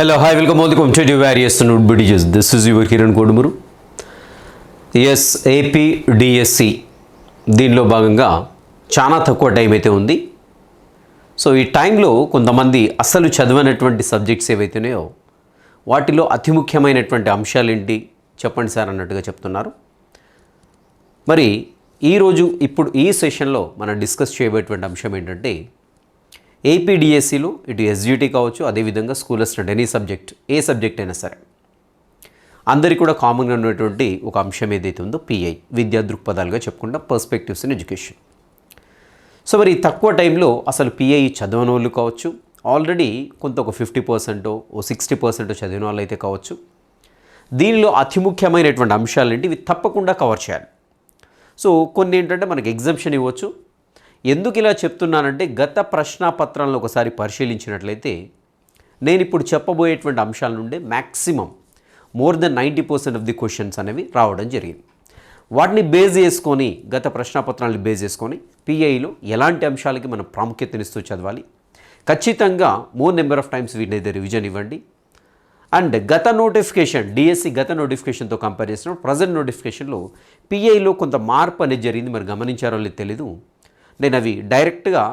Hello hi welcome welcome to various note బిడిజెస్ this is your Kiran Kodumuru yes AP DSC దీనిలో భాగంగా చాలా తక్కువ time అయితే ఉంది. సో ఈ టైంలో కొంతమంది అసలు చదివినటువంటి సబ్జెక్ట్స్ ఏవైతున్నాయో వాటిలో అతి ముఖ్యమైనటువంటి అంశాలు ఏంటి? చెప్పండి సార్ అన్నట్టుగా చెప్తున్నారు. మరి ఈరోజు ఇప్పుడు ఈ సెషన్లో మనం డిస్కస్ చేయబోయేటువంటి అంశం ఏంటంటే ఏపీడిఎస్సిలో ఇటు ఎస్యూటీ కావచ్చు అదేవిధంగా స్కూల్ అసిస్టెంట్ ఎనీ సబ్జెక్ట్ ఏ సబ్జెక్ట్ అయినా సరే. అందరికీ కూడా కామన్గా ఉన్నటువంటి ఒక అంశం ఏదైతే ఉందో పిఐ విద్యా దృక్పథాలుగా చెప్పుకుంటా పర్స్పెక్టివ్స్ ఇన్ ఎడ్యుకేషన్ సో మరి తక్కువ టైంలో అసలు పిఐ చదవని వాళ్ళు కావచ్చు ఆల్రెడీ కొంత ఒక ఫిఫ్టీ పర్సెంట్ ఓ సిక్స్టీ పర్సెంట్ చదివిన వాళ్ళు అయితే కావచ్చు దీనిలో అతి ముఖ్యమైనటువంటి అంశాలు ఏంటి ఇవి తప్పకుండా కవర్ చేయాలి. సో కొన్ని ఏంటంటే మనకి ఎగ్జామ్షన్ ఇవ్వచ్చు ఎందుకు ఇలా చెప్తున్నానంటే గత ప్రశ్నాపత్రాలను ఒకసారి పరిశీలించినట్లయితే నేను ఇప్పుడు చెప్పబోయేటువంటి అంశాల నుండి maximum more than ninety percent of the questions అనేవి రావడం జరిగింది. వాటిని బేస్ చేసుకొని గత ప్రశ్నాపత్రాలను బేస్ చేసుకొని పిఐలో ఎలాంటి అంశాలకి మనం ప్రాముఖ్యతనిస్తూ చదవాలి? ఖచ్చితంగా మోర్ నెంబర్ ఆఫ్ టైమ్స్ వీటి అయితే రివిజన్ ఇవ్వండి. అండ్ గత నోటిఫికేషన్ డిఎస్సి గత నోటిఫికేషన్తో కంపేర్ చేసినప్పుడు ప్రజెంట్ నోటిఫికేషన్లో పిఐలో కొంత మార్పు అనేది జరిగింది. మరి గమనించారో లేదు తెలీదు. నేను అవి డైరెక్ట్గా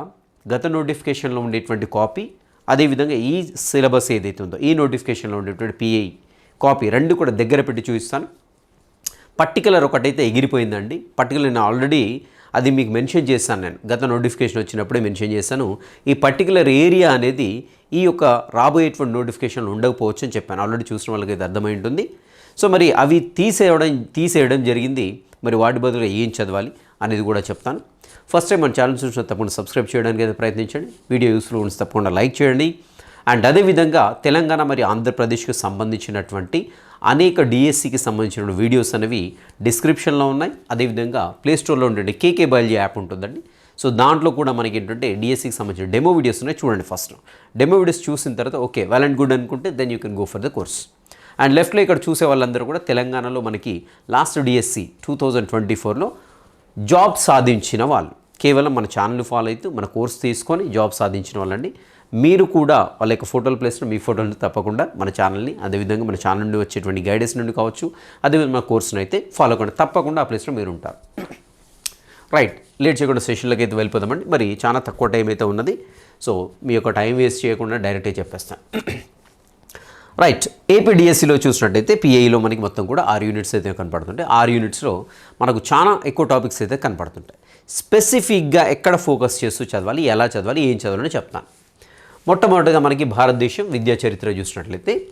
గత నోటిఫికేషన్లో ఉండేటువంటి కాపీ అదేవిధంగా ఈ సిలబస్ ఏదైతే ఉందో ఈ నోటిఫికేషన్లో ఉండేటువంటి పిఐ కాపీ రెండు కూడా దగ్గర పెట్టి చూపిస్తాను. పర్టికులర్ ఒకటైతే ఎగిరిపోయిందండి. పర్టికులర్ నేను ఆల్రెడీ అది మీకు మెన్షన్ చేశాను నేను. గత నోటిఫికేషన్ వచ్చినప్పుడే మెన్షన్ చేశాను. ఈ పర్టికులర్ ఏరియా అనేది ఈ యొక్క రాబోయేటువంటి నోటిఫికేషన్లు ఉండకపోవచ్చు అని చెప్పాను. ఆల్రెడీ చూసిన వాళ్ళకి ఇది అర్థమై ఉంటుంది. సో మరి అవి తీసేయడం తీసేయడం జరిగింది. మరి వాటి బదులు ఏం చదవాలి అనేది కూడా చెప్తాను. ఫస్ట్ టైం మన ఛానల్ చూసిన తప్పకుండా సబ్స్క్రైబ్ చేయడానికి అయితే ప్రయత్నించండి. వీడియో యూస్ఫుల్ ఉంటే తప్పకుండా లైక్ చేయండి. అండ్ అదేవిధంగా తెలంగాణ మరియు ఆంధ్రప్రదేశ్కి సంబంధించినటువంటి అనేక డిఎస్సికి సంబంధించిన వీడియోస్ అనేవి డిస్క్రిప్షన్లో ఉన్నాయి. అదేవిధంగా ప్లేస్టోర్లో ఉండే కేకే బయల్జీ యాప్ ఉంటుందండి. సో దాంట్లో కూడా మనకి ఏంటంటే డిఎస్సికి సంబంధించిన డెమో వీడియోస్ ఉన్నాయి చూడండి ఫస్ట్. డెమో వీడియోస్ చూసిన తర్వాత ఓకే వెల్ అండ్ గుడ్ అనుకుంటే then you can go for the course and లెఫ్ట్లో ఇక్కడ చూసే వాళ్ళందరూ కూడా తెలంగాణలో మనకి last DSC two thousand twenty ఫోర్లో జాబ్ సాధించిన వాళ్ళు. కేవలం మన ఛానల్ ఫాలో అవుతూ మన కోర్స్ తీసుకొని జాబ్ సాధించిన వాళ్ళండి. మీరు కూడా వాళ్ళ యొక్క ఫోటోలు ప్లేస్లో మీ ఫోటోలు తప్పకుండా మన ఛానల్ని అదేవిధంగా మన ఛానల్ నుండి వచ్చేటువంటి గైడెన్స్ నుండి కావచ్చు అదేవిధంగా మన కోర్సును అయితే ఫాలో కండి తప్పకుండా ఆ ప్లేస్లో మీరు ఉంటారు. రైట్ లేట్ చేయకుండా సెషన్లోకి అయితే వెళ్ళిపోదామండి. మరి చాలా తక్కువ టైం అయితే ఉన్నది. సో మీ యొక్క టైం వేస్ట్ చేయకుండా డైరెక్ట్గా చెప్పేస్తాను. రైట్ ఏపీడిఎస్సిలో చూసినట్టయితే పిఐలో మనకి మొత్తం కూడా ఆరు యూనిట్స్ అయితే కనపడుతుంటాయి. ఆరు యూనిట్స్లో మనకు చాలా ఎక్కువ టాపిక్స్ అయితే కనపడుతుంటాయి. స్పెసిఫిక్గా ఎక్కడ ఫోకస్ చేస్తూ చదవాలి ఎలా చదవాలి ఏం చదవాలని చెప్తాను. మొట్టమొదటిగా మనకి భారతదేశం విద్యా చరిత్ర చూసినట్లయితే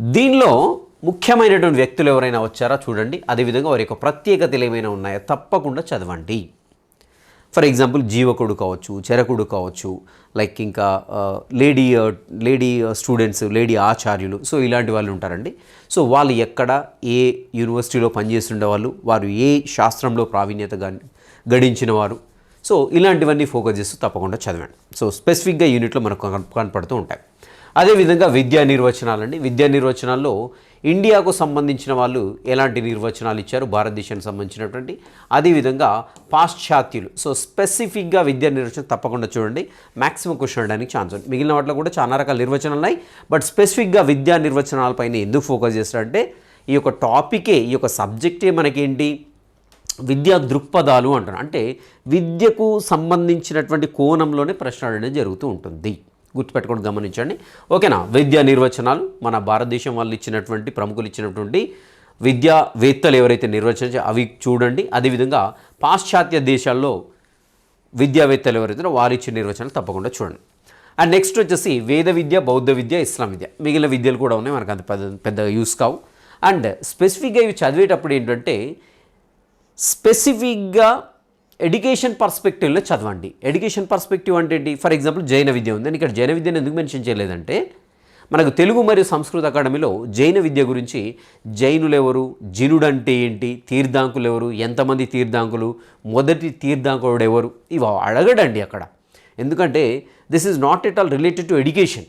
దీనిలో ముఖ్యమైనటువంటి వ్యక్తులు ఎవరైనా వచ్చారా చూడండి. అదేవిధంగా వారి యొక్క ప్రత్యేకతలు ఏమైనా ఉన్నాయా? తప్పకుండా చదవండి. ఫర్ ఎగ్జాంపుల్ జీవకుడు కావచ్చు చెరకుడు కావచ్చు లైక్ ఇంకా లేడీ లేడీ స్టూడెంట్స్ లేడీ ఆచార్యులు సో ఇలాంటి వాళ్ళు ఉంటారండి. సో వాళ్ళు ఎక్కడ ఏ యూనివర్సిటీలో పనిచేస్తుండే వాళ్ళు వారు ఏ శాస్త్రంలో ప్రావీణ్యత గడించిన వారు సో ఇలాంటివన్నీ ఫోకస్ చేస్తూ తప్పకుండా చదవండి. సో స్పెసిఫిక్గా యూనిట్లో మనకు కనపడుతూ ఉంటాయి. అదేవిధంగా విద్యా నిర్వచనాలండి. విద్యా నిర్వచనాల్లో ఇండియాకు సంబంధించిన వాళ్ళు ఎలాంటి నిర్వచనాలు ఇచ్చారు? భారతదేశానికి సంబంధించినటువంటి అదేవిధంగా పాశ్చాత్యులు. సో స్పెసిఫిక్గా విద్యా నిర్వచనం తప్పకుండా చూడండి. మ్యాక్సిమం క్వశ్చన్ అడడానికి ఛాన్స్ ఉంది. మిగిలిన వాటిలో కూడా చాలా రకాల నిర్వచనాలు ఉన్నాయి. బట్ స్పెసిఫిక్గా విద్యా నిర్వచనాలపైన ఎందుకు ఫోకస్ చేస్తారంటే ఈ యొక్క టాపికే ఈ యొక్క సబ్జెక్టే మనకేంటి? విద్యా దృక్పథాలు అంటారు అంటే విద్యకు సంబంధించినటువంటి కోణంలోనే ప్రశ్న అడగడం జరుగుతూ ఉంటుంది. గుర్తుపెట్టుకోండి గమనించండి. ఓకేనా? విద్యా నిర్వచనాలు మన భారతదేశం వాళ్ళు ఇచ్చినటువంటి ప్రముఖులు ఇచ్చినటువంటి విద్యావేత్తలు ఎవరైతే నిర్వచించారో అవి చూడండి. అదేవిధంగా పాశ్చాత్య దేశాల్లో విద్యావేత్తలు ఎవరైతే వారు ఇచ్చిన నిర్వచనాలు తప్పకుండా చూడండి. అండ్ నెక్స్ట్ వచ్చేసి వేద విద్య బౌద్ధ విద్య ఇస్లాం విద్య. మిగిలిన విద్యలు కూడా ఉన్నాయి. మనకు అంత పెద్ద పెద్దగా యూస్ కావు. అండ్ స్పెసిఫిక్గా ఇవి చదివేటప్పుడు ఏంటంటే స్పెసిఫిక్గా ఎడ్యుకేషన్ పర్స్పెక్టివ్లో చదవండి. ఎడ్యుకేషన్ పర్స్పెక్టివ్ అంటే ఏంటి? ఫర్ ఎగ్జాంపుల్ జైన విద్య ఉంది. ఇక్కడ జైన విద్యను ఎందుకు మెన్షన్ చేయలేదంటే మనకు తెలుగు మరియు సంస్కృత అకాడమీలో జైన విద్య గురించి జైనులు ఎవరు జినుడు అంటే ఏంటి తీర్థాంకులు ఎవరు ఎంతమంది తీర్థాంకులు మొదటి తీర్థాంకుడు ఎవరు ఇవి అడగడండి అక్కడ. ఎందుకంటే this is not at all related to education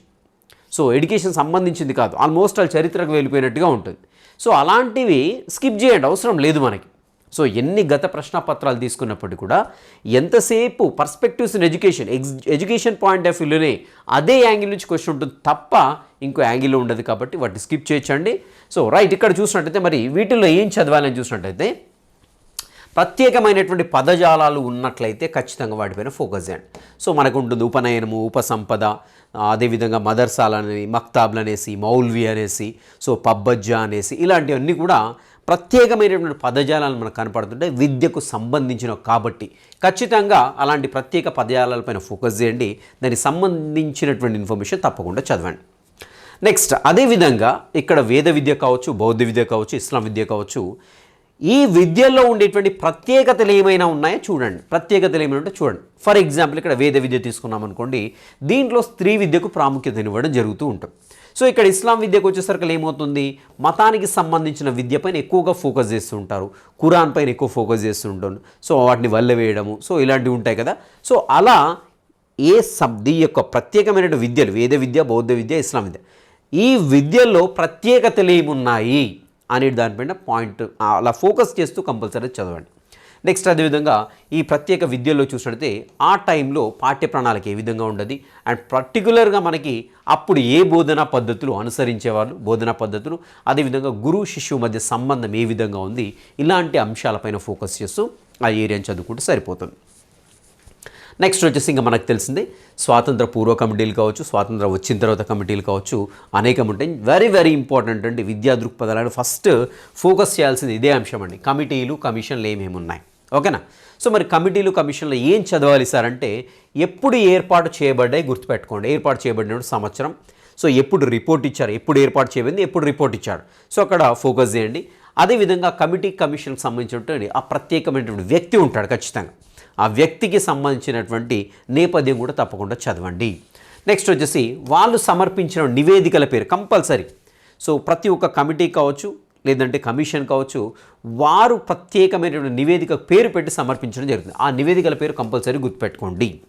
so education సంబంధించింది కాదు. ఆల్మోస్ట్ వాళ్ళ చరిత్రకు వెళ్ళిపోయినట్టుగా ఉంటుంది. సో అలాంటివి స్కిప్ చేయండి. అవసరం లేదు మనకి. సో ఎన్ని గత ప్రశ్నపత్రాలు తీసుకున్నప్పటికీ కూడా ఎంతసేపు perspectives in education ex education point of వ్యూలోనే అదే యాంగిల్ నుంచి క్వశ్చన్ ఉంటుంది తప్ప ఇంకో యాంగిల్లో ఉండదు కాబట్టి వాటిని స్కిప్ చేయొచ్చండి. సో రైట్ ఇక్కడ చూసినట్టయితే మరి వీటిల్లో ఏం చదవాలని చూసినట్టయితే ప్రత్యేకమైనటువంటి పదజాలాలు ఉన్నట్లయితే ఖచ్చితంగా వాటిపైన ఫోకస్ చేయండి. సో మనకు ఉంటుంది ఉపనయనము ఉపసంపద అదేవిధంగా అదేవిధంగా అనేవి మక్తాబ్లు అనేసి మౌల్వి అనేసి సో పబ్బజ్జా అనేసి ఇలాంటివన్నీ కూడా ప్రత్యేకమైనటువంటి పదజాలాలు మనకు కనపడుతుంటే విద్యకు సంబంధించిన కాబట్టి ఖచ్చితంగా అలాంటి ప్రత్యేక పదజాలాలపైన ఫోకస్ చేయండి. దానికి సంబంధించినటువంటి ఇన్ఫర్మేషన్ తప్పకుండా చదవండి. నెక్స్ట్ అదేవిధంగా ఇక్కడ వేద విద్య కావచ్చు బౌద్ధ విద్య కావచ్చు ఇస్లాం విద్య కావచ్చు ఈ విద్యల్లో ఉండేటువంటి ప్రత్యేకతలు ఏమైనా ఉన్నాయో? చూడండి. ప్రత్యేకతలు ఏమైనా ఉంటే చూడండి. ఫర్ ఎగ్జాంపుల్ ఇక్కడ వేద విద్య తీసుకున్నాం అనుకోండి దీంట్లో స్త్రీ విద్యకు ప్రాముఖ్యత ఇవ్వడం జరుగుతూ ఉంటుంది. సో ఇక్కడ ఇస్లాం విద్యకు వచ్చేసరికి ఏమవుతుంది? మతానికి సంబంధించిన విద్య పైన ఎక్కువగా ఫోకస్ చేస్తూ ఉంటారు ఖురాన్ పైన ఎక్కువ ఫోకస్ చేస్తూ సో వాటిని వల్లవేయడము. సో ఇలాంటివి ఉంటాయి కదా. సో అలా ఏ సబ్ది యొక్క ప్రత్యేకమైన విద్యలు వేద విద్య బౌద్ధ విద్య ఇస్లాం విద్య ఈ విద్యల్లో ప్రత్యేకతలు ఏమున్నాయి? అనే దానిపైన పాయింట్ అలా ఫోకస్ చేస్తూ కంపల్సరీ చదవండి. నెక్స్ట్ అదేవిధంగా ఈ ప్రత్యేక విద్యలో చూసినట్లయితే ఆ టైంలో పాఠ్య ప్రణాళిక ఏ విధంగా ఉండదు? అండ్ పర్టికులర్గా మనకి అప్పుడు ఏ బోధనా పద్ధతులు అనుసరించేవాళ్ళు? బోధనా పద్ధతులు అదేవిధంగా గురువు శిష్యువు మధ్య సంబంధం ఏ విధంగా ఉంది? ఇలాంటి అంశాలపైన ఫోకస్ చేస్తూ ఆ ఏరియాని చదువుకుంటే సరిపోతుంది. నెక్స్ట్ వచ్చేసి ఇంకా మనకు తెలిసిందే స్వాతంత్ర పూర్వ కమిటీలు కావచ్చు స్వాతంత్రం వచ్చిన తర్వాత కమిటీలు కావచ్చు అనేకం ఉంటాయి. వెరీ వెరీ ఇంపార్టెంట్ అండి విద్యా దృక్పథాలను ఫస్ట్ ఫోకస్ చేయాల్సింది ఇదే అంశం అండి. కమిటీలు కమిషన్లు ఏమేమి ఉన్నాయి ఓకేనా? సో మరి కమిటీలు కమిషన్లు ఏం చదవాలి సార్ అంటే ఎప్పుడు ఏర్పాటు చేయబడ్డాయి గుర్తుపెట్టుకోండి. ఏర్పాటు చేయబడిన సంవత్సరం. సో ఎప్పుడు రిపోర్ట్ ఇచ్చారు? ఎప్పుడు ఏర్పాటు చేయబడింది? ఎప్పుడు రిపోర్ట్ ఇచ్చారు? సో అక్కడ ఫోకస్ చేయండి. అదేవిధంగా కమిటీ కమిషన్కి సంబంధించినటువంటి ఆ ప్రత్యేకమైనటువంటి వ్యక్తి ఉంటాడు ఖచ్చితంగా. ఆ వ్యక్తికి సంబంధించినటువంటి నేపథ్యం కూడా తప్పకుండా చదవండి. నెక్స్ట్ వచ్చేసి వాళ్ళు సమర్పించిన నివేదికల పేరు కంపల్సరీ. సో ప్రతి ఒక్క కమిటీ కావచ్చు లేదంటే కమిషన్ కావచ్చు వారు ప్రత్యేకమైనటువంటి నివేదిక పేరు పెట్టి సమర్పించడం జరుగుతుంది. ఆ నివేదికల పేరు కంపల్సరీ గుర్తుపెట్టుకోండి.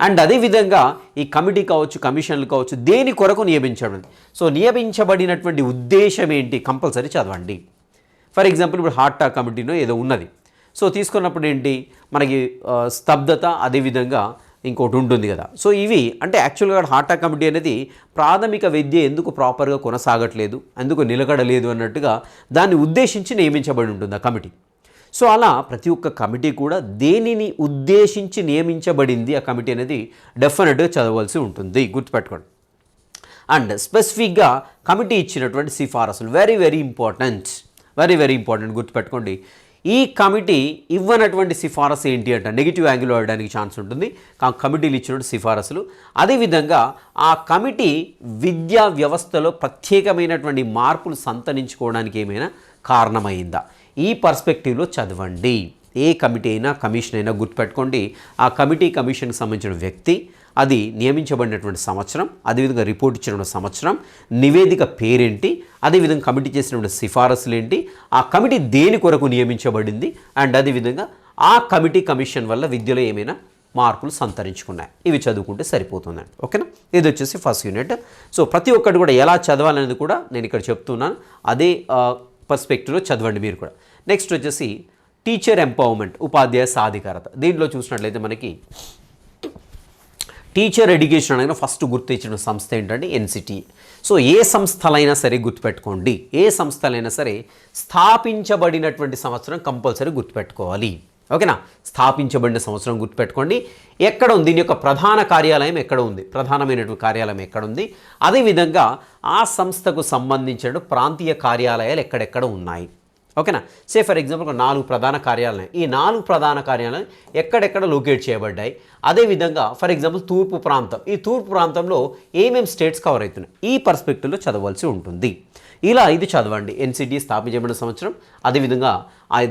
అండ్ అదేవిధంగా ఈ కమిటీ కావచ్చు కమిషన్లు కావచ్చు దేని కొరకు నియమించడం సో నియమించబడినటువంటి ఉద్దేశం ఏంటి కంపల్సరీ చదవండి. ఫర్ ఎగ్జాంపుల్ ఇప్పుడు హార్ట్ టాక్ కమిటీనో ఏదో ఉన్నది. సో తీసుకున్నప్పుడు ఏంటి? మనకి స్తబ్దత అదేవిధంగా ఇంకోటి ఉంటుంది కదా. సో ఇవి అంటే యాక్చువల్గా హార్ట్ టాక్ కమిటీ అనేది ప్రాథమిక విద్య ఎందుకు ప్రాపర్గా కొనసాగట్లేదు ఎందుకు నిలకడలేదు అన్నట్టుగా దాన్ని ఉద్దేశించి నియమించబడి ఉంటుంది ఆ కమిటీ. సో అలా ప్రతి ఒక్క కమిటీ కూడా దేనిని ఉద్దేశించి నియమించబడింది ఆ కమిటీ అనేది డెఫినెట్గా చదవాల్సి ఉంటుంది. గుర్తుపెట్టుకోండి. అండ్ స్పెసిఫిక్గా కమిటీ ఇచ్చినటువంటి సిఫారసులు very very important very very important గుర్తుపెట్టుకోండి. ఈ కమిటీ ఇవ్వనటువంటి సిఫారసు ఏంటి అంటే? నెగిటివ్ యాంగిల్ అవ్వడానికి ఛాన్స్ ఉంటుంది. కమిటీలు ఇచ్చినటువంటి సిఫారసులు. అదేవిధంగా ఆ కమిటీ విద్యా వ్యవస్థలో ప్రత్యేకమైనటువంటి మార్పులు సంతరించుకోవడానికి ఏమైనా కారణమైందా? ఈ పర్స్పెక్టివ్లో చదవండి. ఏ కమిటీ అయినా కమిషన్ అయినా గుర్తుపెట్టుకోండి. ఆ కమిటీ కమిషన్కి సంబంధించిన వ్యక్తి అది నియమించబడినటువంటి సంవత్సరం అదేవిధంగా రిపోర్ట్ ఇచ్చినటువంటి సంవత్సరం నివేదిక పేరేంటి అదేవిధంగా కమిటీ చేసినటువంటి సిఫారసులు ఏంటి ఆ కమిటీ దేని కొరకు నియమించబడింది అండ్ అదేవిధంగా ఆ కమిటీ కమిషన్ వల్ల విద్యలో ఏమైనా మార్కులు సంతరించుకున్నాయి. ఇవి చదువుకుంటే సరిపోతుందండి ఓకేనా? ఇది వచ్చేసి ఫస్ట్ యూనిట్ సో ప్రతి ఒక్కటి కూడా ఎలా చదవాలనేది కూడా నేను ఇక్కడ చెప్తున్నాను. అదే పర్స్పెక్టివ్లో చదవండి మీరు కూడా. నెక్స్ట్ వచ్చేసి టీచర్ ఎంపవర్మెంట్ ఉపాధ్యాయ సాధికారత. దీంట్లో చూసినట్లయితే మనకి టీచర్ ఎడ్యుకేషన్ అనగా ఫస్ట్ గుర్తించిన సంస్థ ఏంటంటే ఎన్సిటి. సో ఏ సంస్థలైనా సరే గుర్తుపెట్టుకోండి. ఏ సంస్థలైనా సరే స్థాపించబడినటువంటి సంవత్సరం కంపల్సరీ గుర్తుపెట్టుకోవాలి. ఓకేనా? స్థాపించబడిన సంవత్సరం గుర్తుపెట్టుకోండి. ఎక్కడ ఉంది? దీని యొక్క ప్రధాన కార్యాలయం ఎక్కడ ఉంది? ప్రధానమైనటువంటి కార్యాలయం ఎక్కడ ఉంది? అదేవిధంగా ఆ సంస్థకు సంబంధించిన ప్రాంతీయ కార్యాలయాలు ఎక్కడెక్కడ ఉన్నాయి? ఓకేనా? సే ఫర్ ఎగ్జాంపుల్ ఒక నాలుగు ప్రధాన కార్యాలయం. ఈ నాలుగు ప్రధాన కార్యాలయం ఎక్కడెక్కడ లొకేట్ చేయబడ్డాయి? అదేవిధంగా ఫర్ ఎగ్జాంపుల్ తూర్పు ప్రాంతం. ఈ తూర్పు ప్రాంతంలో ఏమేమి స్టేట్స్ కవర్ అవుతున్నాయి? ఈ పర్స్పెక్టివ్లో చదవాల్సి ఉంటుంది. ఇలా ఇది చదవండి. ఎన్సిటీ స్థాపించబడిన సంవత్సరం అదేవిధంగా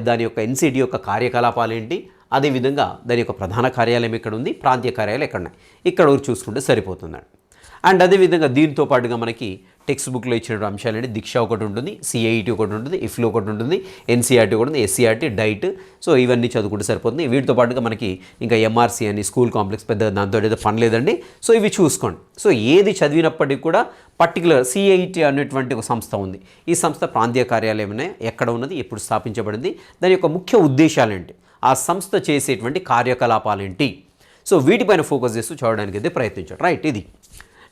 దాని యొక్క ఎన్సిడి యొక్క కార్యకలాపాలు ఏంటి? అదేవిధంగా దాని యొక్క ప్రధాన కార్యాలయం ఎక్కడ ఉంది ప్రాంతీయ కార్యాలయం ఎక్కడ ఉన్నాయి ఇక్కడ ఊరు చూసుకుంటే సరిపోతుందండి. అండ్ అదేవిధంగా దీంతో పాటుగా మనకి టెక్స్ట్ బుక్లో ఇచ్చిన అంశాలంటే దీక్ష ఒకటి ఉంటుంది సిఐటి ఒకటి ఉంటుంది ఇఫ్లో ఒకటి ఉంటుంది ఎన్సీఆర్టీ ఒకటి ఉంది ఎస్సీఆర్టీ డైట్ సో ఇవన్నీ చదువుకుంటే సరిపోతుంది. వీటితో పాటుగా మనకి ఇంకా ఎంఆర్సీ అని స్కూల్ కాంప్లెక్స్ పెద్ద దాంతో అయితే పని లేదండి. సో ఇవి చూసుకోండి. సో ఏది చదివినప్పటికీ కూడా పర్టికులర్ సిఐటి అనేటువంటి ఒక సంస్థ ఉంది. ఈ సంస్థ ప్రాంతీయ కార్యాలయం ఎక్కడ ఉన్నది ఎప్పుడు స్థాపించబడింది దాని యొక్క ముఖ్య ఉద్దేశాలు ఏంటి ఆ సంస్థ చేసేటువంటి కార్యకలాపాలు ఏంటి సో వీటిపైన ఫోకస్ చేస్తూ చూడడానికి అయితే ప్రయత్నించాడు. రైట్ ఇది.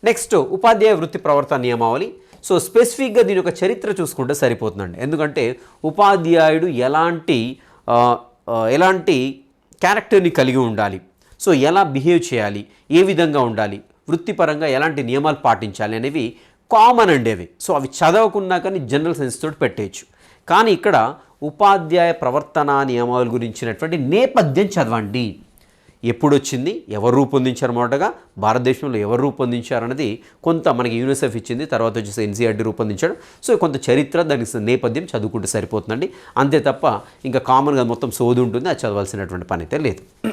నెక్స్ట్ ఉపాధ్యాయ వృత్తి ప్రవర్తన నియమావళి. సో స్పెసిఫిక్గా దీని యొక్క చరిత్ర చూసుకుంటే సరిపోతుందండి. ఎందుకంటే ఉపాధ్యాయుడు ఎలాంటి ఎలాంటి క్యారెక్టర్ని కలిగి ఉండాలి సో ఎలా బిహేవ్ చేయాలి ఏ విధంగా ఉండాలి వృత్తిపరంగా ఎలాంటి నియమాలు పాటించాలి అనేవి కామన్ అండి అవి సో అవి చదవకున్నా కానీ జనరల్ సైన్స్ తోటి పెట్టేయచ్చు. కానీ ఇక్కడ ఉపాధ్యాయ ప్రవర్తన నియమాల గురించినటువంటి నేపథ్యం చదవండి. ఎప్పుడు వచ్చింది ఎవరు రూపొందించారు మొదటగా? భారతదేశంలో ఎవరు రూపొందించారు అన్నది కొంత మనకి యూనిసెఫ్ ఇచ్చింది తర్వాత వచ్చేసి ఎన్సీఆర్టీ రూపొందించాడు. సో కొంత చరిత్ర దానికి నేపథ్యం చదువుకుంటే సరిపోతుందండి. అంతే తప్ప ఇంకా కామన్గా మొత్తం సోది ఉంటుంది అది చదవాల్సినటువంటి పని అయితే లేదు.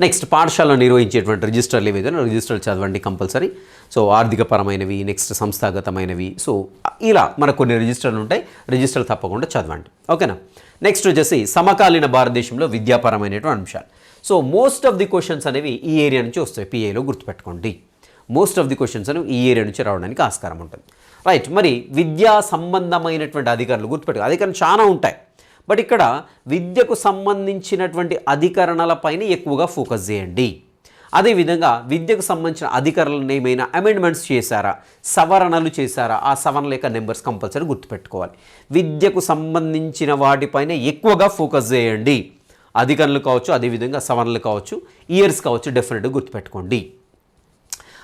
నెక్స్ట్ పాఠశాలలో నిర్వహించేటువంటి రిజిస్టర్లు ఏవైతే రిజిస్టర్లు చదవండి కంపల్సరీ. సో ఆర్థికపరమైనవి నెక్స్ట్ సంస్థాగతమైనవి. సో ఇలా మనకు కొన్ని రిజిస్టర్లు ఉంటాయి రిజిస్టర్లు తప్పకుండా చదవండి. ఓకేనా? నెక్స్ట్ వచ్చేసి సమకాలీన భారతదేశంలో విద్యాపరమైనటువంటి అంశాలు. So most of the questions అనేవి ఈ ఏరియా నుంచి వస్తాయి. పిఏలో గుర్తుపెట్టుకోండి. మోస్ట్ ఆఫ్ ది క్వశ్చన్స్ అనేవి ఈ ఏరియా నుంచి రావడానికి ఆస్కారం ఉంటుంది. రైట్ మరి విద్యా సంబంధమైనటువంటి అధికారులు గుర్తుపెట్టు అధికారులు చాలా ఉంటాయి. బట్ ఇక్కడ విద్యకు సంబంధించినటువంటి అధికరణలపైన ఎక్కువగా ఫోకస్ చేయండి. అదేవిధంగా విద్యకు సంబంధించిన అధికారులను ఏమైనా అమెండ్మెంట్స్ చేశారా? సవరణలు చేశారా? ఆ సవరణల యొక్క నెంబర్స్ కంపల్సరీ గుర్తుపెట్టుకోవాలి. విద్యకు సంబంధించిన వాటిపైన ఎక్కువగా ఫోకస్ చేయండి. అధికారులు కావచ్చు అదేవిధంగా సవరణలు కావచ్చు ఇయర్స్ కావచ్చు డెఫినెట్గా గుర్తుపెట్టుకోండి.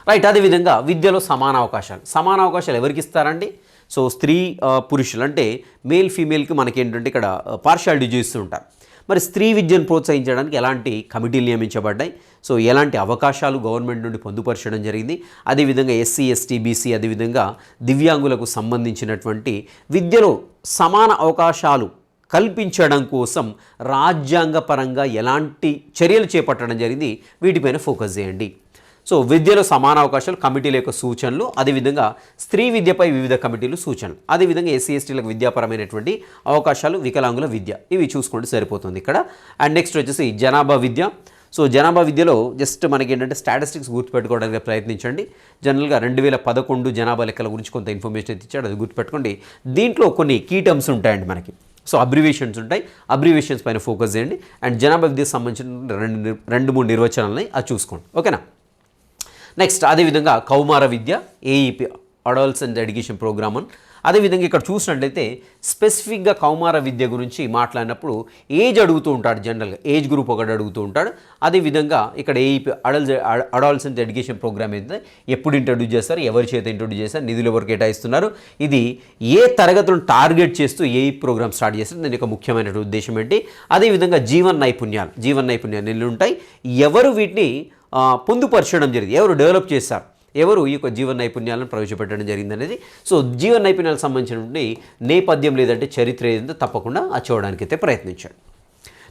రైట్ అదేవిధంగా విద్యలో సమాన అవకాశాలు. సమాన అవకాశాలు ఎవరికి ఇస్తారండి? సో స్త్రీ పురుషులు అంటే మేల్ ఫీమేల్కి మనకి ఏంటంటే ఇక్కడ పార్షాలిటీ చూస్తూ ఉంటారు. మరి స్త్రీ విద్యను ప్రోత్సహించడానికి ఎలాంటి కమిటీలు నియమించబడ్డాయి? సో ఎలాంటి అవకాశాలు గవర్నమెంట్ నుండి పొందుపరచడం జరిగింది? అదేవిధంగా ఎస్సీ ఎస్టీ బీసీ అదేవిధంగా దివ్యాంగులకు సంబంధించినటువంటి విద్యలో సమాన అవకాశాలు కల్పించడం కోసం రాజ్యాంగపరంగా ఎలాంటి చర్యలు చేపట్టడం జరిగింది వీటిపైన ఫోకస్ చేయండి. సో విద్యలో సమాన అవకాశాలు కమిటీల యొక్క సూచనలు అదేవిధంగా స్త్రీ విద్యపై వివిధ కమిటీలు సూచనలు అదేవిధంగా ఎస్సీ ఎస్టీలకు విద్యాపరమైనటువంటి అవకాశాలు వికలాంగుల విద్య ఇవి చూసుకుంటే సరిపోతుంది ఇక్కడ. అండ్ నెక్స్ట్ వచ్చేసి జనాభా విద్య. సో జనాభా విద్యలో జస్ట్ మనకి ఏంటంటే స్టాటిస్టిక్స్ గుర్తుపెట్టుకోవడానికి ప్రయత్నించండి. జనరల్గా రెండు వేల పదకొండు జనాభా లెక్కల గురించి కొంత ఇన్ఫర్మేషన్ అయితే ఇచ్చాడు అది గుర్తుపెట్టుకోండి. దీంట్లో కొన్ని కీ టర్మ్స్ ఉంటాయండి మనకి. సో అబ్రివేషన్స్ ఉంటాయి. అబ్రివేషన్స్ పైన ఫోకస్ చేయండి. అండ్ జనాభా విద్యకు సంబంధించిన రెండు రెండు మూడు నిర్వచనాలని అది చూసుకోండి. ఓకేనా నెక్స్ట్ అదేవిధంగా కౌమార విద్య AEP adults and education programme అని. అదేవిధంగా ఇక్కడ చూసినట్లయితే స్పెసిఫిక్గా కౌమార విద్య గురించి మాట్లాడినప్పుడు ఏజ్ అడుగుతూ ఉంటాడు జనరల్గా. ఏజ్ గ్రూప్ ఒకటి అడుగుతూ ఉంటాడు. అదేవిధంగా ఇక్కడ ఏ అడల్ట్ అడల్ట్స్ ఎడ్యుకేషన్ ప్రోగ్రామ్ అయితే ఎప్పుడు ఇంట్రడ్యూస్ చేస్తారు ఎవరి చేత ఇంట్రడ్యూస్ చేస్తారు నిధులు ఎవరు కేటాయిస్తున్నారు ఇది ఏ తరగతులను టార్గెట్ చేస్తూ ఏ ప్రోగ్రామ్ స్టార్ట్ చేస్తారు దీని యొక్క ముఖ్యమైన ఉద్దేశం ఏంటి? అదేవిధంగా జీవన నైపుణ్యాలు. జీవన నైపుణ్యాలు ఎన్ని ఉంటాయి? ఎవరు వీటిని పొందుపరచడం జరిగింది. ఎవరు డెవలప్ చేస్తారు? ఎవరు ఈ యొక్క జీవన నైపుణ్యాలను ప్రవేశపెట్టడం జరిగింది అనేది సో జీవన నైపుణ్యాలకు సంబంధించినటువంటి నేపథ్యం లేదంటే చరిత్ర ఏదంటే తప్పకుండా ఆ చూడడానికి అయితే ప్రయత్నించాడు.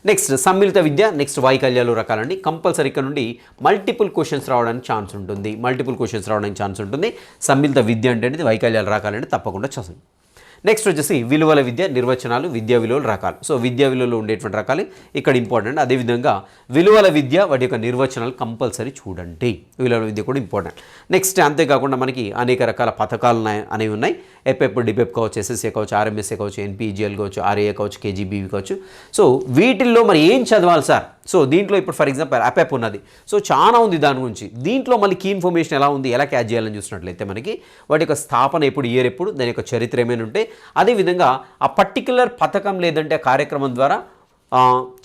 నెక్స్ట్ సమ్మిళిత విద్య నెక్స్ట్ వైకల్యాలు రకాలండి కంపల్సరీ ఇక్కడ నుండి మల్టిపుల్ క్వశ్చన్స్ రావడానికి ఛాన్స్ ఉంటుంది. మల్టిపుల్ క్వశ్చన్స్ రావడానికి ఛాన్స్ ఉంటుంది. సమ్మిళిత విద్య అంటే అనేది వైకల్యాలు రకాలండి తప్పకుండా చదువు. నెక్స్ట్ వచ్చేసి విలువల విద్య నిర్వచనాలు విద్యా విలువల రకాలు. సో విద్యా విలువలు ఉండేటువంటి రకాలు ఇక్కడ ఇంపార్టెంట్ అదేవిధంగా విలువల విద్య వాటి యొక్క నిర్వచనాలు కంపల్సరీ చూడండి. విలువల విద్య కూడా ఇంపార్టెంట్ నెక్స్ట్ అంతేకాకుండా మనకి అనేక రకాల పథకాలు అనేవి ఉన్నాయి. ఎపెప్ డిపెప్ కావచ్చు ఎస్ఎస్ఏ కావచ్చు ఆర్ఎంఎస్ఏ కావచ్చు ఎన్పిజిఎల్ కావచ్చు ఆర్ఏ కావచ్చు కేజీబీవీ కావచ్చు. సో వీటిల్లో మరి ఏం చదవాలి సార్? సో దీంట్లో ఇప్పుడు ఫర్ ఎగ్జాంపుల్ అపెప్ ఉన్నది. సో చాలా ఉంది దాని గురించి. దీంట్లో మళ్ళీ కీ ఇన్ఫర్మేషన్ ఎలా ఉంది ఎలా క్యాచ్ చేయాలని చూసినట్లయితే మనకి వాటి యొక్క స్థాపన ఎప్పుడు ఇయర్ ఎప్పుడు దాని యొక్క చరిత్ర ఏమైనా ఉంటే అదేవిధంగా ఆ పర్టికులర్ పథకం లేదంటే కార్యక్రమం ద్వారా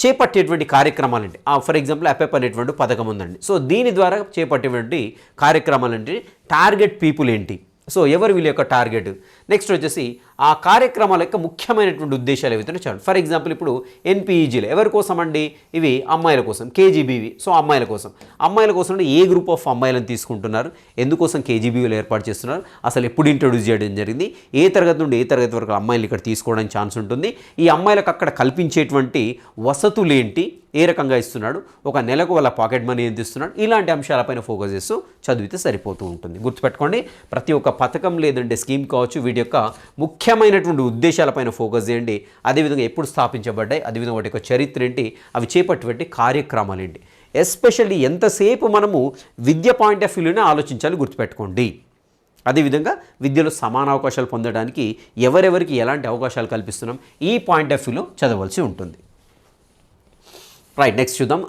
చేపట్టేటువంటి కార్యక్రమాలండి. ఫర్ ఎగ్జాంపుల్ అపెప్ అనేటువంటి పథకం ఉందండి. సో దీని ద్వారా చేపట్టేటువంటి కార్యక్రమాలు అంటే టార్గెట్ పీపుల్ ఏంటి? సో ఎవరు వీళ్ళ యొక్క టార్గెట్? నెక్స్ట్ వచ్చేసి ఆ కార్యక్రమాల యొక్క ముఖ్యమైనటువంటి ఉద్దేశాలు ఏవైతే చూడండి. ఫర్ ఎగ్జాంపుల్ ఇప్పుడు ఎన్పిఈజీలు ఎవరి కోసం అండి? ఇవి అమ్మాయిల కోసం కేజీబీవి సో అమ్మాయిల కోసం. అమ్మాయిల కోసం అంటే ఏ గ్రూప్ ఆఫ్ అమ్మాయిలను తీసుకుంటున్నారు? ఎందుకోసం కేజీబీవీలు ఏర్పాటు చేస్తున్నారు? అసలు ఎప్పుడు ఇంట్రొడ్యూస్ చేయడం జరిగింది? ఏ తరగతి నుండి ఏ తరగతి వరకు అమ్మాయిలు ఇక్కడ తీసుకోవడానికి ఛాన్స్ ఉంటుంది? ఈ అమ్మాయిలకు అక్కడ కల్పించేటువంటి వసతులు ఏంటి? ఏ రకంగా ఇస్తున్నాడు? ఒక నెలకు వాళ్ళ పాకెట్ మనీ ఎంత ఇస్తున్నాడు? ఇలాంటి అంశాలపైన ఫోకస్ చేస్తూ చదివితే సరిపోతూ ఉంటుంది. గుర్తుపెట్టుకోండి ప్రతి ఒక్క పథకం లేదంటే స్కీమ్ కావచ్చు వీటి యొక్క ముఖ్యమైనటువంటి ఉద్దేశాలపైన ఫోకస్ చేయండి. అదేవిధంగా ఎప్పుడు స్థాపించబడ్డాయి అదేవిధంగా వాటి యొక్క చరిత్ర ఏంటి అవి చేపట్టేటువంటి కార్యక్రమాలు ఏంటి. ఎస్పెషల్లీ ఎంతసేపు మనము విద్య పాయింట్ ఆఫ్ వ్యూలోనే ఆలోచించాలి గుర్తుపెట్టుకోండి. అదేవిధంగా విద్యలో సమాన అవకాశాలు పొందడానికి ఎవరెవరికి ఎలాంటి అవకాశాలు కల్పిస్తున్నాం ఈ పాయింట్ ఆఫ్ వ్యూలో చదవలసి ఉంటుంది. రైట్ నెక్స్ట్ చూద్దాం.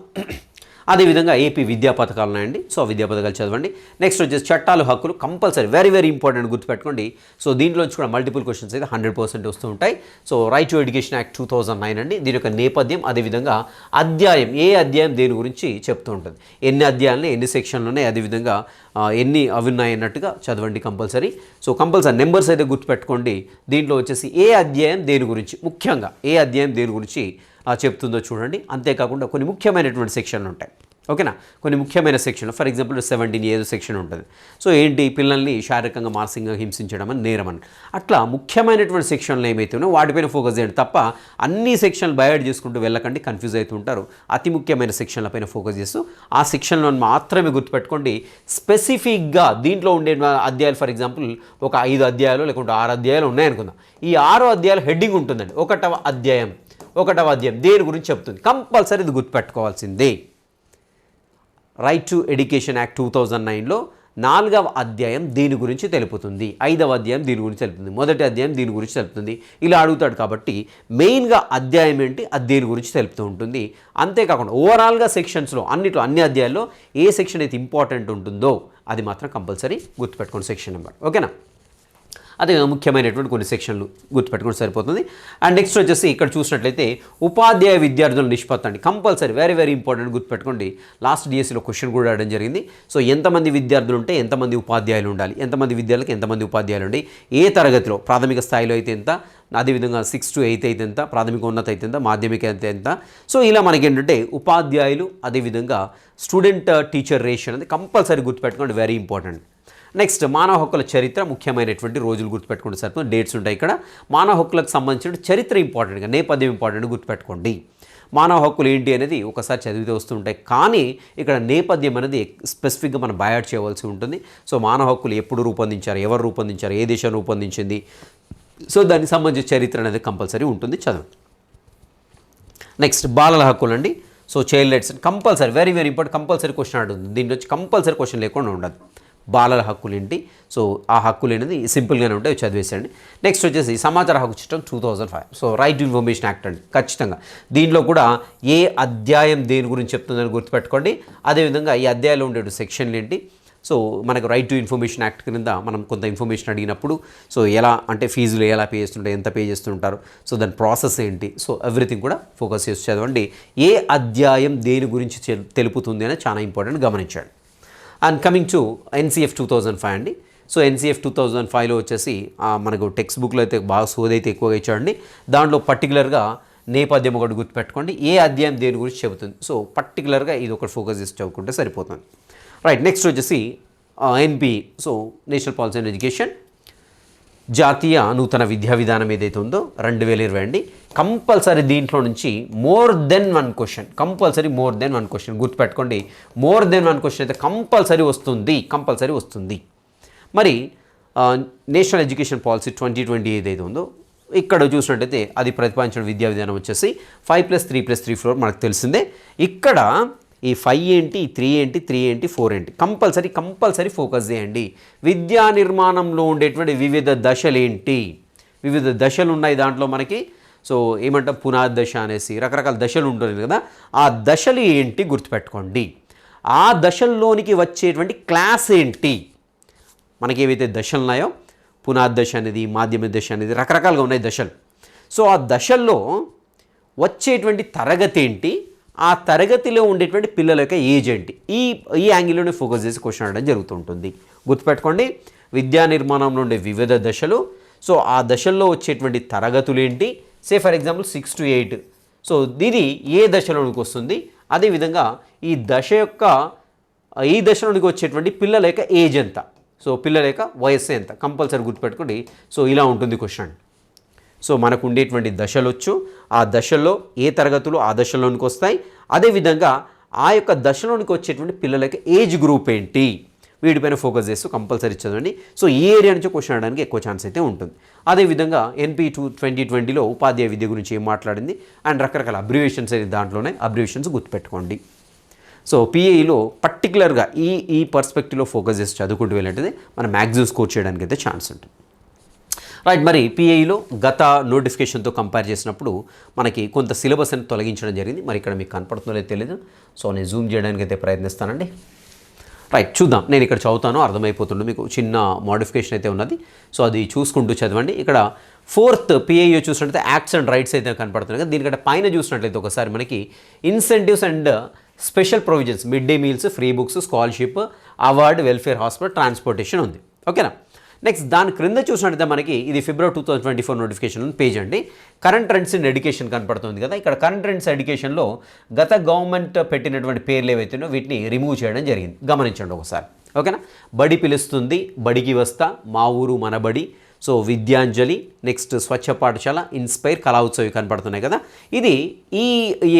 అదేవిధంగా ఏపీ విద్యా పథకాలు ఉన్నాయండి. సో విద్యా పథకాలు చదవండి. నెక్స్ట్ వచ్చేసి చట్టాలు హక్కులు కంపల్సరీ వెరీ వెరీ ఇంపార్టెంట్ గుర్తుపెట్టుకోండి. సో దీంట్లోంచి కూడా మల్టిపుల్ క్వశ్చన్స్ అయితే హండ్రెడ్ పర్సెంట్ వస్తూ ఉంటాయి. So right to education act two thousand nine అండి. దీని యొక్క నేపథ్యం అదేవిధంగా అధ్యాయం ఏ అధ్యాయం దేని గురించి చెప్తూ ఉంటుంది. ఎన్ని అధ్యాయాలని ఎన్ని సెక్షన్లు ఉన్నాయి అదేవిధంగా ఎన్ని అవి ఉన్నాయి అన్నట్టుగా చదవండి కంపల్సరీ. సో కంపల్సరీ నెంబర్స్ అయితే గుర్తుపెట్టుకోండి. దీంట్లో వచ్చేసి ఏ అధ్యాయం దేని గురించి ముఖ్యంగా ఏ అధ్యాయం దేని గురించి చెప్తుందో చూడండి. అంతేకాకుండా కొన్ని ముఖ్యమైనటువంటి సెక్షన్లు ఉంటాయి. ఓకేనా? కొన్ని ముఖ్యమైన సెక్షన్లు. ఫర్ ఎగ్జాంపుల్ సెవెంటీన్ ఏదో సెక్షన్ ఉంటుంది. సో ఏంటి? పిల్లల్ని శారీరకంగా మానసికంగా హింసించడం అని నేరం అని. అట్లా ముఖ్యమైనటువంటి సెక్షన్లు ఏమైతే ఉన్నాయో వాటిపైన ఫోకస్ చేయండి. తప్ప అన్ని సెక్షన్లు బయట చేసుకుంటూ వెళ్ళకండి కన్ఫ్యూజ్ అవుతూ ఉంటారు. అతి ముఖ్యమైన సెక్షన్లపైన ఫోకస్ చేస్తూ ఆ సెక్షన్లను మాత్రమే గుర్తుపెట్టుకోండి. స్పెసిఫిక్గా దీంట్లో ఉండే అధ్యాయాలు ఫర్ ఎగ్జాంపుల్ ఒక ఐదు అధ్యాయాలు లేకుంటే ఆరు అధ్యాయాలు ఉన్నాయనుకుందాం. ఈ ఆరు అధ్యాయాలు హెడ్డింగ్ ఉంటుందండి. ఒకటవ అధ్యాయం. ఒకటవ అధ్యాయం. దేని గురించి చెప్తుంది? కంపల్సరీ ఇది గుర్తుపెట్టుకోవాల్సిందే. Right to education act two thousand నైన్లో నాలుగవ అధ్యాయం దీని గురించి తెలుపుతుంది. ఐదవ అధ్యాయం దీని గురించి తెలుపుతుంది. మొదటి అధ్యాయం దీని గురించి తెలుపుతుంది. ఇలా అడుగుతాడు కాబట్టి మెయిన్గా అధ్యాయం ఏంటి? అది దీని గురించి తెలుపుతూ ఉంటుంది. అంతేకాకుండా ఓవరాల్గా సెక్షన్స్లో అన్నిట్లో అన్ని అధ్యాయాల్లో ఏ సెక్షన్ అయితే ఇంపార్టెంట్ ఉంటుందో అది మాత్రం కంపల్సరీ గుర్తుపెట్టుకోండి. సెక్షన్ నెంబర్ ఓకేనా అదే ముఖ్యమైనటువంటి కొన్ని సెక్షన్లు గుర్తుపెట్టుకుంటే సరిపోతుంది. అండ్ నెక్స్ట్ వచ్చేసి ఇక్కడ చూసినట్లయితే ఉపాధ్యాయ విద్యార్థుల నిష్పత్తి అండి. కంపల్సరీ వెరీ వెరీ ఇంపార్టెంట్ గుర్తుపెట్టుకోండి. లాస్ట్ డిఎస్సిలో క్వశ్చన్ కూడా అడగడం జరిగింది. సో ఎంతమంది విద్యార్థులు ఉంటే ఎంతమంది ఉపాధ్యాయులు ఉండాలి? ఎంతమంది విద్యార్థులకు ఎంతమంది ఉపాధ్యాయులు ఉండి? ఏ తరగతిలో? ప్రాథమిక స్థాయిలో అయితే ఎంత? అదేవిధంగా సిక్స్ టు ఎయిత్ అయితే ఎంత? ప్రాథమిక ఉన్నత అయితే ఎంత? మాధ్యమిక అయితే ఎంత? సో ఇలా మనకి ఏంటంటే ఉపాధ్యాయులు అదేవిధంగా స్టూడెంట్ టీచర్ రేషన్ అనేది కంపల్సరీ గుర్తుపెట్టుకోండి. వెరీ ఇంపార్టెంట్ నెక్స్ట్ మానవ హక్కుల చరిత్ర ముఖ్యమైనటువంటి రోజులు గుర్తుపెట్టుకుంటే సరిపోతుంది డేట్స్ ఉంటాయి ఇక్కడ. మానవ హక్కులకు సంబంధించిన చరిత్ర ఇంపార్టెంట్గా నేపథ్యం ఇంపార్టెంట్ గుర్తుపెట్టుకోండి. మానవ హక్కులు ఏంటి అనేది ఒకసారి చదివితే వస్తుంటాయి. కానీ ఇక్కడ నేపథ్యం అనేది స్పెసిఫిక్గా మనం బయాడ్ చేయవలసి ఉంటుంది. సో మానవ హక్కులు ఎప్పుడు రూపొందించారు ఎవరు రూపొందించారు ఏ దేశం రూపొందించింది? సో దానికి సంబంధించిన చరిత్ర అనేది కంపల్సరీ ఉంటుంది. చదువు నెక్స్ట్ బాలల హక్కులు అండి so child rights compulsory very very important compulsory question అడుగుతుంది దీని వచ్చి కంపల్సరీ క్వశ్చన్ లేకుండా ఉండదు. బాలల హక్కులు ఏంటి సో ఆ హక్కులు అనేది సింపుల్గానే ఉంటాయి చదివేసండి నెక్స్ట్ వచ్చేసి సమాచార హక్కు చట్టం two thousand five. So right to information act అండి ఖచ్చితంగా. దీనిలో కూడా ఏ అధ్యాయం దేని గురించి చెప్తుందని గుర్తుపెట్టుకోండి. అదేవిధంగా ఈ అధ్యాయంలో ఉండే సెక్షన్లు ఏంటి? సో మనకు రైట్ టు ఇన్ఫర్మేషన్ యాక్ట్ క్రింద మనం కొంత ఇన్ఫర్మేషన్ అడిగినప్పుడు సో ఎలా అంటే ఫీజులు ఎలా పే చేస్తుంటారు ఎంత పే చేస్తుంటారు? సో దాని ప్రాసెస్ ఏంటి? సో ఎవ్రీథింగ్ కూడా ఫోకస్ చేసి చదవండి. ఏ అధ్యాయం దేని గురించి తెలుపుతుంది అనేది చాలా ఇంపార్టెంట్ గమనించండి. And coming to NCF two thousand five అండి. సో ఎన్సీఎఫ్ టూ థౌజండ్ ఫైవ్లో వచ్చేసి మనకు టెక్స్ట్ బుక్లో అయితే బాగా సోది అయితే ఎక్కువగా ఇచ్చాడండి. దాంట్లో పర్టికులర్గా నేపథ్యం ఒకటి గుర్తుపెట్టుకోండి. ఏ అధ్యాయం దేని గురించి చెబుతుంది? సో పర్టికులర్గా ఇది ఒకటి ఫోకస్ చేసి చదువుకుంటే సరిపోతుంది. రైట్ నెక్స్ట్ వచ్చేసి NEP so national policy and education జాతీయ నూతన విద్యా విధానం ఏదైతే ఉందో రెండు వేల ఇరవై అండి. కంపల్సరీ దీంట్లో నుంచి more than one question compulsory more than one question గుర్తుపెట్టుకోండి. మోర్ దెన్ వన్ క్వశ్చన్ అయితే కంపల్సరీ వస్తుంది కంపల్సరీ వస్తుంది. మరి national education policy twenty twenty ఏదైతే ఉందో ఇక్కడ చూసినట్టయితే అది ప్రతిపాదించిన విద్యా విధానం వచ్చేసి five plus three plus three floor మనకు తెలిసిందే. ఇక్కడ ఈ ఫైవ్ ఏంటి త్రీ ఏంటి త్రీ ఏంటి ఫోర్ ఏంటి. కంపల్సరీ కంపల్సరీ ఫోకస్ చేయండి. విద్యా నిర్మాణంలో ఉండేటువంటి వివిధ దశలు ఏంటి వివిధ దశలు ఉన్నాయి దాంట్లో మనకి. సో ఏమంటాం? పునాది దశ అనేసి రకరకాల దశలు ఉంటుంది కదా. ఆ దశలు ఏంటి గుర్తుపెట్టుకోండి. ఆ దశల్లోనికి వచ్చేటువంటి క్లాస్ ఏంటి? మనకి ఏవైతే దశలు ఉన్నాయో పునాది దశ అనేది మాధ్యమిక దశ అనేది రకరకాలుగా ఉన్నాయి దశలు. సో ఆ దశల్లో వచ్చేటువంటి తరగతి ఏంటి? ఆ తరగతిలో ఉండేటువంటి పిల్లల యొక్క ఏజ్ ఏంటి ఈ ఈ యాంగిల్లోనే ఫోకస్ చేసి క్వశ్చన్ అడగడం జరుగుతుంటుంది. గుర్తుపెట్టుకోండి విద్యా నిర్మాణం నుండి వివిధ దశలు. సో ఆ దశల్లో వచ్చేటువంటి తరగతులు ఏంటి? Say for example six to eight so ఇది ఏ దశలోనికి వస్తుంది? అదేవిధంగా ఈ దశ యొక్క ఈ దశలోనికి వచ్చేటువంటి పిల్లల యొక్క ఏజ్ ఎంత? సో పిల్లల యొక్క వయస్సు ఎంత? కంపల్సరీ గుర్తుపెట్టుకోండి. సో ఇలా ఉంటుంది క్వశ్చన్ సో మనకు ఉండేటువంటి దశలు వచ్చు ఆ దశల్లో ఏ తరగతులు ఆ దశలోనికి వస్తాయి. అదేవిధంగా ఆ యొక్క దశలోనికి వచ్చేటువంటి పిల్లలకి ఏజ్ గ్రూప్ ఏంటి? వీటిపైన ఫోకస్ చేస్తూ కంపల్సరీ చదవండి. సో ఈ ఏరియా నుంచి క్వశ్చన్ అడడానికి ఎక్కువ ఛాన్స్ అయితే ఉంటుంది. అదేవిధంగా ఎన్పి టూ ట్వంటీ ట్వంటీలో ఉపాధ్యాయ విద్య గురించి ఏం మాట్లాడింది? అండ్ రకరకాల అబ్రివేషన్స్ అనేది దాంట్లోనే అబ్రివేషన్స్ గుర్తుపెట్టుకోండి. సో పిఏఈలో పర్టికులర్గా ఈ ఈ పర్స్పెక్టివ్లో ఫోకస్ చేసి చదువుకుంటూ వెళ్ళేది మనం మ్యాక్సిమం స్కోర్ చేయడానికి అయితే ఛాన్స్ ఉంటుంది. రైట్ మరి పిఐలో గత నోటిఫికేషన్తో కంపేర్ చేసినప్పుడు మనకి కొంత సిలబస్ అని తొలగించడం జరిగింది. మరి ఇక్కడ మీకు కనపడుతుందో లేదో తెలియదు సో నేను జూమ్ చేయడానికి అయితే ప్రయత్నిస్తానండి. రైట్ చూద్దాం. నేను ఇక్కడ చదువుతాను. అర్థమైపోతుండే మీకు. చిన్న మోడిఫికేషన్ అయితే ఉన్నది. సో అది చూసుకుంటూ చదవండి. ఇక్కడ ఫోర్త్ పిఐఓ చూసినట్లయితే యాక్ట్స్ అండ్ రైట్స్ అయితే కనపడుతున్నాయి కదా. దీనికంటే పైన చూసినట్లయితే ఒకసారి మనకి incentives and special provisions mid day meals free books scholarship award welfare hospital transportation ఉంది. ఓకేనా? నెక్స్ట్ దాని క్రింద చూసినట్లయితే మనకి ఇది February two thousand twenty four notification page అండి. కరెంట్ ట్రెండ్స్ ఇన్ ఎడ్యుకేషన్ కనపడుతుంది కదా. ఇక్కడ కరెంట్ ట్రెండ్స్ ఎడ్యుకేషన్లో గత గవర్నమెంట్ పెట్టినటువంటి పేర్లు ఏవైతేనో వీటిని రిమూవ్ చేయడం జరిగింది. గమనించండి ఒకసారి. ఓకేనా? బడి పిలుస్తుంది బడికి వస్తా మా ఊరు మన బడి సో విద్యాంజలి నెక్స్ట్ స్వచ్ఛ పాఠశాల ఇన్స్పైర్ కళా ఉత్సవి కనపడుతున్నాయి కదా. ఇది ఈ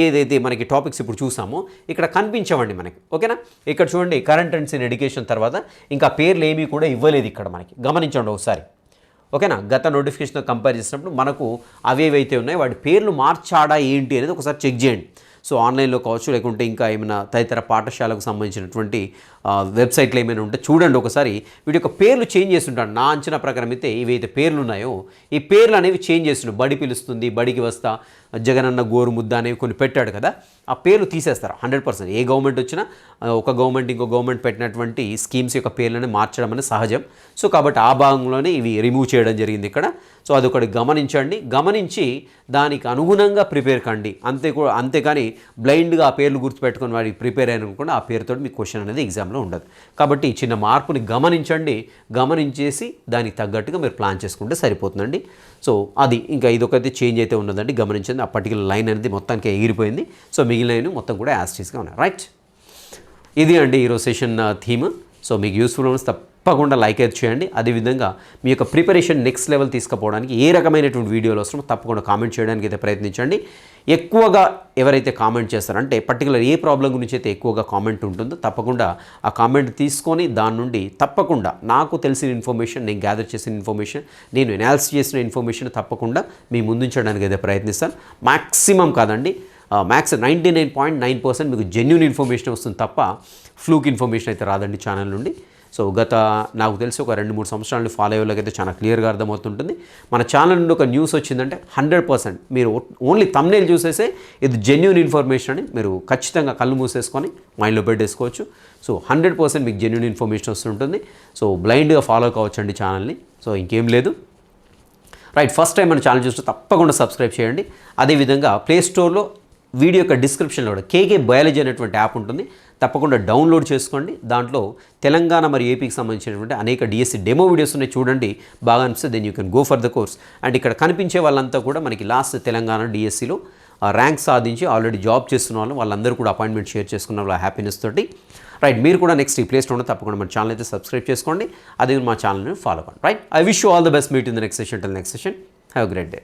ఏదైతే మనకి టాపిక్స్ ఇప్పుడు చూసామో ఇక్కడ కనిపించవండి మనకి ఓకేనా? ఇక్కడ చూడండి కరెంట్ అండ్స్ ఇన్ ఎడ్యుకేషన్ తర్వాత ఇంకా పేర్లు ఏమీ కూడా ఇవ్వలేదు ఇక్కడ మనకి. గమనించండి ఒకసారి ఓకేనా? గత నోటిఫికేషన్తో కంపేర్ చేసినప్పుడు మనకు అవేవైతే ఉన్నాయో వాటి పేర్లు మార్చాడా ఏంటి అనేది ఒకసారి చెక్ చేయండి. సో ఆన్లైన్లో కావచ్చు లేకుంటే ఇంకా ఏమైనా తదితర పాఠశాలకు సంబంధించినటువంటి వెబ్సైట్లు ఏమైనా ఉంటే చూడండి ఒకసారి. వీటి యొక్క పేర్లు చేంజ్ చేస్తుంటాడు నా అంచనా ప్రకారం అయితే ఇవైతే పేర్లు ఉన్నాయో ఈ పేర్లు అనేవి చేంజ్ చేస్తుండే బడి పిలుస్తుంది బడికి వస్తా జగనన్న గోరు ముద్ద అనేవి కొన్ని పెట్టాడు కదా ఆ పేర్లు తీసేస్తారు హండ్రెడ్ పర్సెంట్. ఏ గవర్నమెంట్ వచ్చినా ఒక గవర్నమెంట్ ఇంకో గవర్నమెంట్ పెట్టినటువంటి స్కీమ్స్ యొక్క పేర్లను మార్చడం అనేది సహజం. సో కాబట్టి ఆ భాగంలోనే ఇవి రిమూవ్ చేయడం జరిగింది ఇక్కడ. సో అది ఒకటి గమనించండి. గమనించి దానికి అనుగుణంగా ప్రిపేర్ కండి. అంతే కూడా అంతేకాని బ్లైండ్గా ఆ పేర్లు గుర్తుపెట్టుకొని వాడికి ప్రిపేర్ అయిన అనుకోండి ఆ పేరుతో మీ క్వశ్చన్ అనేది ఎగ్జామ్లో ఉండదు. కాబట్టి ఈ చిన్న మార్పుని గమనించండి. గమనించేసి దానికి తగ్గట్టుగా మీరు ప్లాన్ చేసుకుంటే సరిపోతుందండి. సో అది ఇంకా ఇదొకటి చేంజ్ అయితే ఉన్నదండి. గమనించండి. ఆ పర్టికులర్ లైన్ అనేది మొత్తానికి ఎగిరిపోయింది. సో మిగిలిన మొత్తం కూడా యాస్టీస్గా ఉన్నాయి. రైట్? ఇది అండి ఈరోజు సెషన్ థీమ్. సో మీకు యూస్ఫుల్ ఉన్న తప్పకుండా లైక్ అయితే చేయండి. అదేవిధంగా మీ యొక్క ప్రిపరేషన్ నెక్స్ట్ లెవెల్ తీసుకుపోవడానికి ఏ రకమైనటువంటి వీడియోలు వస్తామో తప్పకుండా కామెంట్ చేయడానికి అయితే ప్రయత్నించండి. ఎక్కువగా ఎవరైతే కామెంట్ చేస్తారో అంటే పర్టికులర్ ఏ ప్రాబ్లం గురించి అయితే ఎక్కువగా కామెంట్ ఉంటుందో తప్పకుండా ఆ కామెంట్ తీసుకొని దాని నుండి తప్పకుండా నాకు తెలిసిన ఇన్ఫర్మేషన్ నేను గ్యాదర్ చేసిన ఇన్ఫర్మేషన్ నేను ఎనాలిసిస్ చేసిన ఇన్ఫర్మేషన్ తప్పకుండా మీ ముందుంచడానికి అయితే ప్రయత్నిస్తాను. మ్యాక్సిమం కాదండి max ninety nine point nine percent మీకు జెన్యున్ ఇన్ఫర్మేషన్ వస్తుంది తప్ప ఫ్లూక్ ఇన్ఫర్మేషన్ అయితే రాదండి ఛానల్ నుండి. సో గత నాకు తెలిసి ఒక రెండు మూడు సంవత్సరాలు ఫాలో అయ్యేలాగైతే అయితే చాలా క్లియర్గా అర్థమవుతుంటుంది. మన ఛానల్ నుండి ఒక న్యూస్ వచ్చిందంటే హండ్రెడ్ పర్సెంట్ మీరు ఓన్లీ తమ్నేలు చూసేసే ఇది జెన్యున్ ఇన్ఫర్మేషన్ అని మీరు ఖచ్చితంగా కళ్ళు మూసేసుకొని మైండ్లో పెట్టేసుకోవచ్చు. సో హండ్రెడ్ పర్సెంట్ మీకు జెన్యున్ ఇన్ఫర్మేషన్ వస్తుంటుంది. సో బ్లైండ్గా ఫాలో కావచ్చండి ఛానల్ని. సో ఇంకేం లేదు. రైట్ ఫస్ట్ టైం మన ఛానల్ చూస్తే తప్పకుండా సబ్స్క్రైబ్ చేయండి. అదేవిధంగా ప్లే స్టోర్లో వీడియో యొక్క డిస్క్రిప్షన్లో కూడా కేకే బయాలజీ అనేటువంటి యాప్ ఉంటుంది. తప్పకుండా డౌన్లోడ్ చేసుకోండి. దాంట్లో తెలంగాణ మరియు ఏపీకి సంబంధించినటువంటి అనేక డిఎస్సి డెమో వీడియోస్ ఉన్నాయి చూడండి. బాగా అనిపిస్తే then you can go for the course and ఇక్కడ కనిపించే వాళ్ళంతా కూడా మనకి లాస్ట్ తెలంగాణ డిఎస్సిలో ర్యాంక్ సాధించి ఆల్రెడీ జాబ్ చేస్తున్న వాళ్ళు వాళ్ళందరూ కూడా అపాయింట్మెంట్ షేర్ చేసుకున్న వాళ్ళ హ్యాపీనెస్ తోటి. రైట్ మీరు కూడా నెక్స్ట్ ఈ ప్లేస్లో ఉంటే తప్పకుండా మన ఛానల్ అయితే సబ్స్క్రైబ్ చేసుకోండి. అదే మా ఛానల్ని ఫాలో అవ్వండి. Right I wish you all the best meet in the next session till next session have great day